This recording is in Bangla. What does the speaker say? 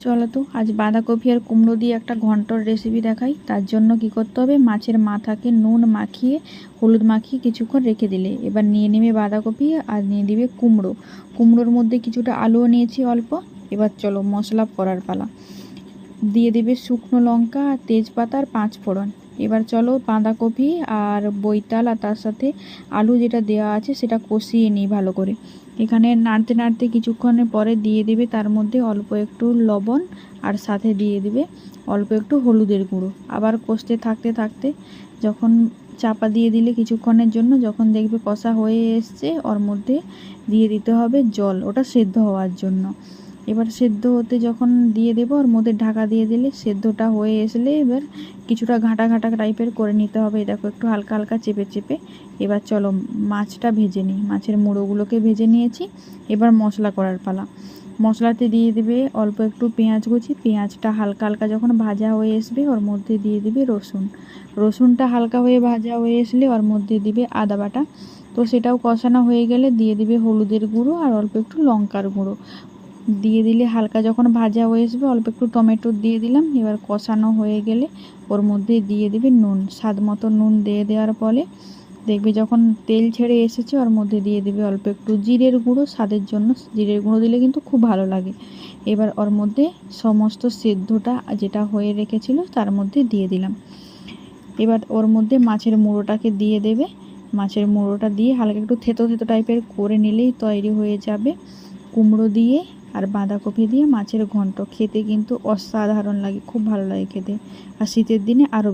চলো তো, আজ বাঁধাকপি আর কুমড়ো দিয়ে একটা ঘন্টর রেসিপি দেখাই। তার জন্য কি করতে হবে? মাছের মাথাকে নুন মাখিয়ে, হলুদ মাখিয়ে কিছুক্ষণ রেখে দিলে। এবার নিয়ে নেবে বাঁধাকপি আর নিয়ে দিবে কুমড়ো। কুমড়োর মধ্যে কিছুটা আলুও নিয়েছি অল্প। এবার চলো, মশলা করার পালা। দিয়ে দেবে শুকনো লঙ্কা আর তেজপাতা আর পাঁচ ফোড়ন। এবার চলো বাঁধাকপি আর বৈতাল আর তার সাথে আলু যেটা দেওয়া আছে সেটা কষিয়ে নিই ভালো করে। এখানে নাড়তে নাড়তে কিছুক্ষণের পরে দিয়ে দেবে, তার মধ্যে অল্প একটু লবণ আর সাথে দিয়ে দেবে অল্প একটু হলুদের গুঁড়ো। আবার কষতে থাকতে থাকতে যখন চাপা দিয়ে দিলে কিছুক্ষণের জন্য, যখন দেখবে কষা হয়ে এসছে, ওর মধ্যে দিয়ে দিতে হবে জল। ওটা সেদ্ধ হওয়ার জন্য। এবার সেদ্ধ হতে যখন দিয়ে দেবো, ওর মধ্যে ঢাকা দিয়ে দিলে সেদ্ধটা হয়ে আসলে এবার কিছুটা ঘাঁটা ঘাঁটা টাইপের করে নিতে হবে। দেখো, একটু হালকা হালকা চেপে চেপে। এবার চলো, মাছটা ভেজে নিই। মাছের মুড়োগুলোকে ভেজে নিয়েছি। এবার মশলা করার পালা। মশলাতে দিয়ে দেবে অল্প একটু পেঁয়াজ কুচি। পেঁয়াজটা হালকা হালকা যখন ভাজা হয়ে আসবে ওর মধ্যে দিয়ে দিবে রসুন। রসুনটা হালকা হয়ে ভাজা হয়ে আসলে ওর মধ্যে দিবে আদা বাটা। তো সেটাও কষানো হয়ে গেলে দিয়ে দিবে হলুদের গুঁড়ো আর অল্প একটু লঙ্কার গুঁড়ো। দিয়ে দিলে হালকা যখন ভাজা হয়ে আসবে, অল্প একটু টমেটো দিয়ে দিলাম। এবার কষানো হয়ে গেলে ওর মধ্যে দিয়ে দিবে নুন। স্বাদ মতো নুন দিয়ে দেওয়ার ফলে দেখবে যখন তেল ছেড়ে এসেছে, ওর মধ্যে দিয়ে দিবে অল্প একটু জিরের গুঁড়ো। স্বাদের জন্য জিরের গুঁড়ো দিলে কিন্তু খুব ভালো লাগে। এবার ওর মধ্যে সমস্ত সেদ্ধটা যেটা হয়ে রেখেছিল, তার মধ্যে দিয়ে দিলাম। এবার ওর মধ্যে মাছের মুড়োটাকে দিয়ে দেবে। মাছের মুড়োটা দিয়ে হালকা একটু থেতো থেতো টাইপের করে নিলেই তৈরি হয়ে যাবে। কুমড়ো দিয়ে আর বাঁধাকপি দিয়ে মাছের ঘন্ট খেতে কিন্তু অসাধারণ লাগে, খুব ভালো লাগে খেতে। আর শীতের দিনে আরও